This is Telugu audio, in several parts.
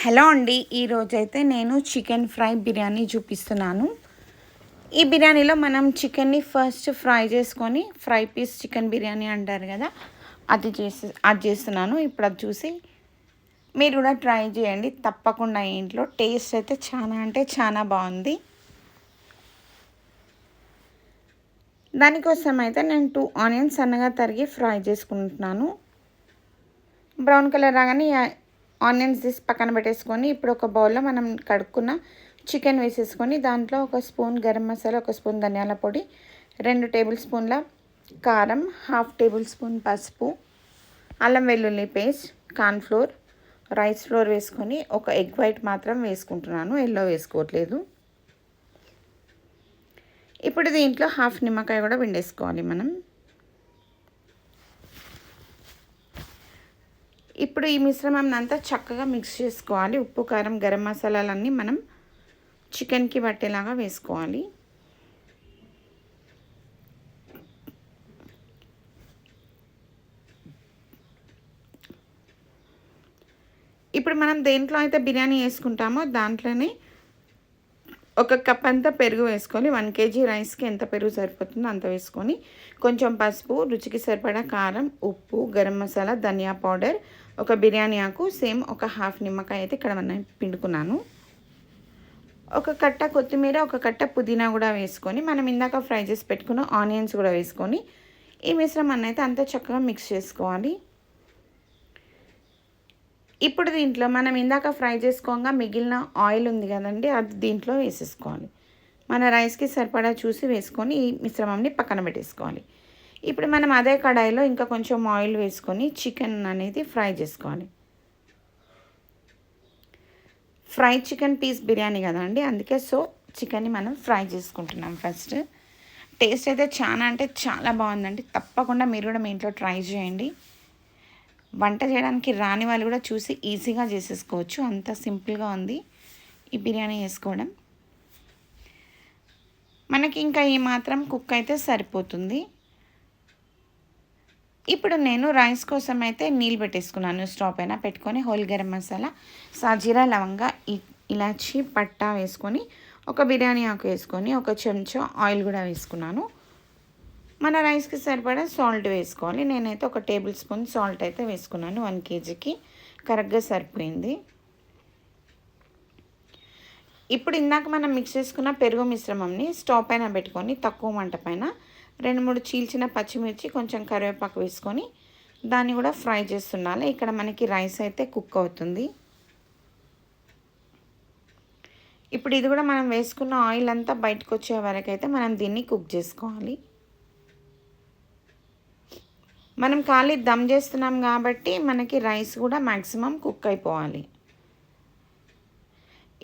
హలో అండి ఈరోజైతే నేను చికెన్ ఫ్రై బిర్యానీ చూపిస్తున్నాను. ఈ బిర్యానీలో మనం చికెన్ని ఫస్ట్ ఫ్రై చేసుకొని ఫ్రై పీస్ చికెన్ బిర్యానీ అంటారు కదా అది చేసి అది చేస్తున్నాను. ఇప్పుడు అది చూసి మీరు కూడా ట్రై చేయండి తప్పకుండా ఇంట్లో టేస్ట్ అయితే చాలా అంటే చాలా బాగుంది. దానికోసం అయితే నేను టూ ఆనియన్స్ సన్నగా తరిగి ఫ్రై చేసుకుంటున్నాను. బ్రౌన్ కలర్ రాగానే ఆనియన్స్ తీసి పక్కన పెట్టేసుకొని ఇప్పుడు ఒక బౌల్లో మనం కడుక్కున్న చికెన్ వేసేసుకొని దాంట్లో ఒక స్పూన్ గరం మసాలా ఒక స్పూన్ ధనియాల పొడి రెండు టేబుల్ స్పూన్ల కారం హాఫ్ టేబుల్ స్పూన్ పసుపు అల్లం వెల్లుల్లి పేస్ట్ కార్న్ఫ్లోర్ రైస్ ఫ్లోర్ వేసుకొని ఒక ఎగ్ వైట్ మాత్రం వేసుకుంటున్నాను. ఎల్లో వేసుకోవట్లేదు. ఇప్పుడు దీంట్లో హాఫ్ నిమ్మకాయ కూడా పిండేసుకోవాలి మనం. ఇప్పుడు ఈ మిశ్రమం అంతా చక్కగా మిక్స్ చేసుకోవాలి. ఉప్పు కారం గరం మసాలాలన్నీ మనం చికెన్కి పట్టేలాగా వేసుకోవాలి. ఇప్పుడు మనం దేంట్లో అయితే బిర్యానీ వేసుకుంటామో దాంట్లోనే ఒక కప్ అంతా పెరుగు వేసుకొని వన్ కేజీ రైస్కి ఎంత పెరుగు సరిపోతుందో అంత వేసుకొని కొంచెం పసుపు రుచికి సరిపడా కారం ఉప్పు గరం మసాలా ధనియా పౌడర్ ఒక బిర్యానీ ఆకు సేమ్ ఒక హాఫ్ నిమ్మకాయ అయితే ఇక్కడ మనం పిండుకున్నాను. ఒక కట్ట కొత్తిమీర ఒక కట్ట పుదీనా కూడా వేసుకొని మనం ఇందాక ఫ్రై చేసి పెట్టుకున్న ఆనియన్స్ కూడా వేసుకొని ఈ మిశ్రమాన్ని అయితే అంతా చక్కగా మిక్స్ చేసుకోవాలి. ఇప్పుడు దీంట్లో మనం ఇందాక ఫ్రై చేసుకోగా మిగిలిన ఆయిల్ ఉంది కదండి అది దీంట్లో వేసేసుకోవాలి. మన రైస్కి సరిపడా చూసి వేసుకొని ఈ మిశ్రమంని పక్కన పెట్టేసుకోవాలి. ఇప్పుడు మనం అదే కడాయిలో ఇంకా కొంచెం ఆయిల్ వేసుకొని చికెన్ అనేది ఫ్రై చేసుకోవాలి. ఫ్రై చికెన్ పీస్ బిర్యానీ కదండి అందుకే సో చికెన్ని మనం ఫ్రై చేసుకుంటున్నాం ఫస్ట్. టేస్ట్ అయితే చాలా అంటే చాలా బాగుందండి తప్పకుండా మీరు కూడా మీ ఇంట్లో ట్రై చేయండి. వంట చేయడానికి రాని వాళ్ళు కూడా చూసి ఈజీగా చేసేసుకోవచ్చు. అంత సింపుల్గా ఉంది ఈ బిర్యానీ వేసుకోవడం మనకి ఇంకా ఈ మాత్రం కుక్ అయితే సరిపోతుంది. ఇప్పుడు నేను రైస్ కోసం అయితే నీళ్ళు పెట్టేసుకున్నాను. స్టవ్ పైన పెట్టుకొని హోల్ గరం మసాలా సాజీరా లవంగా ఇలాచి పట్టా వేసుకొని ఒక బిర్యానీ ఆకు వేసుకొని ఒక చెంచా ఆయిల్ కూడా వేసుకున్నాను. మన రైస్కి సరిపడా సాల్ట్ వేసుకోవాలి. నేనైతే ఒక టేబుల్ స్పూన్ సాల్ట్ అయితే వేసుకున్నాను వన్ కేజీకి. కరెక్ట్గా సరిపోయింది. ఇప్పుడు ఇందాక మనం మిక్స్ చేసుకున్న పెరుగు మిశ్రమంని స్టవ్ పైన పెట్టుకొని తక్కువ మంట పైన రెండు మూడు చీల్చిన పచ్చిమిర్చి కొంచెం కరివేపాకు వేసుకొని దాన్ని కూడా ఫ్రై చేస్తుండాలి ఇక్కడ మనకి రైస్ అయితే కుక్ అవుతుంది. ఇప్పుడు ఇది కూడా మనం వేసుకున్న ఆయిల్ అంతా బయటకు వచ్చే వరకు అయితే మనం దీన్ని కుక్ చేసుకోవాలి. మనం ఖాళీ దమ్ చేస్తున్నాం కాబట్టి మనకి రైస్ కూడా మ్యాక్సిమం కుక్ అయిపోవాలి.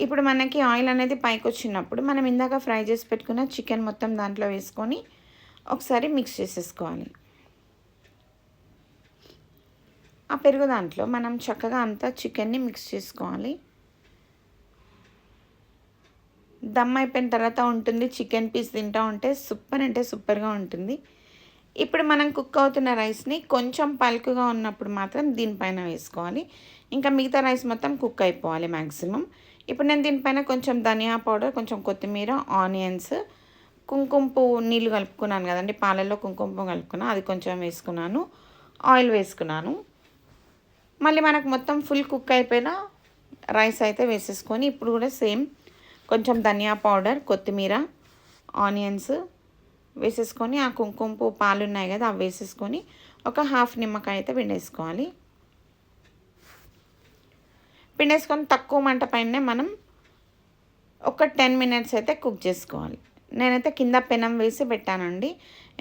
ఇప్పుడు మనకి ఆయిల్ అనేది పైకి వచ్చినప్పుడు మనం ఇందాక ఫ్రై చేసి పెట్టుకున్న చికెన్ మొత్తం దాంట్లో వేసుకొని ఒకసారి మిక్స్ చేసేసుకోవాలి. ఆ పెరుగు దాంట్లో మనం చక్కగా అంతా చికెన్ని మిక్స్ చేసుకోవాలి. దమ్ అయిపోయిన తర్వాత ఉంటుంది చికెన్ పీస్ తింటూ ఉంటే సూపర్ అంటే సూపర్గా ఉంటుంది. ఇప్పుడు మనం కుక్ అవుతున్న రైస్ని కొంచెం పలుకుగా ఉన్నప్పుడు మాత్రం దీనిపైన వేసుకోవాలి. ఇంకా మిగతా రైస్ మొత్తం కుక్ అయిపోవాలి మ్యాక్సిమం ఇప్పుడు నేను దీనిపైన కొంచెం ధనియా పౌడర్ కొంచెం కొత్తిమీర ఆనియన్స్ కుంకుమ పువ్వు నీళ్ళు కలుపుకున్నాను కదండి. పాలల్లో కుంకుమ పువ్వు కలుపుకున్నాను అది కొంచెం వేసుకున్నాను. ఆయిల్ వేసుకున్నాను. మళ్ళీ మనకు మొత్తం ఫుల్ కుక్ అయిపోయిన రైస్ అయితే వేసేసుకొని ఇప్పుడు కూడా సేమ్ కొంచెం ధనియా పౌడర్ కొత్తిమీర ఆనియన్స్ వేసేసుకొని ఆ కుంకుమ పువ్వు పాలు ఉన్నాయి కదా అవి వేసేసుకొని ఒక హాఫ్ నిమ్మకాయ అయితే పిండేసుకోవాలి. పిండేసుకొని తక్కువ మంట పైనే మనం ఒక టెన్ మినిట్స్ అయితే కుక్ చేసుకోవాలి. నేనైతే కింద పెనం వేసి పెట్టానండి.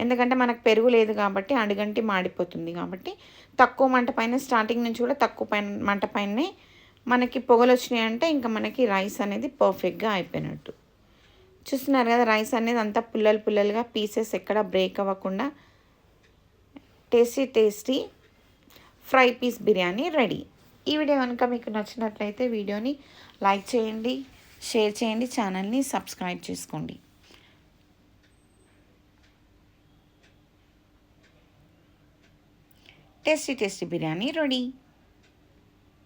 ఎందుకంటే మనకు పెరుగు లేదు కాబట్టి అడుగంటి మాడిపోతుంది కాబట్టి తక్కువ మంట పైన స్టార్టింగ్ నుంచి కూడా తక్కువ పైన మంట పైనే మనకి పొగలు వచ్చినాయి అంటే ఇంకా మనకి రైస్ అనేది పర్ఫెక్ట్గా అయిపోయినట్టు. చూస్తున్నారు కదా రైస్ అనేది అంతా పుల్లలు పుల్లలుగా పీసెస్ ఎక్కడ బ్రేక్ అవ్వకుండా tasty tasty fry piece biryani ready. ఈ వీడియో కనుక మీకు నచ్చినట్లయితే వీడియోని లైక్ చేయండి షేర్ చేయండి ఛానల్ని సబ్స్క్రైబ్ చేసుకోండి. Tasty tasty biryani ready.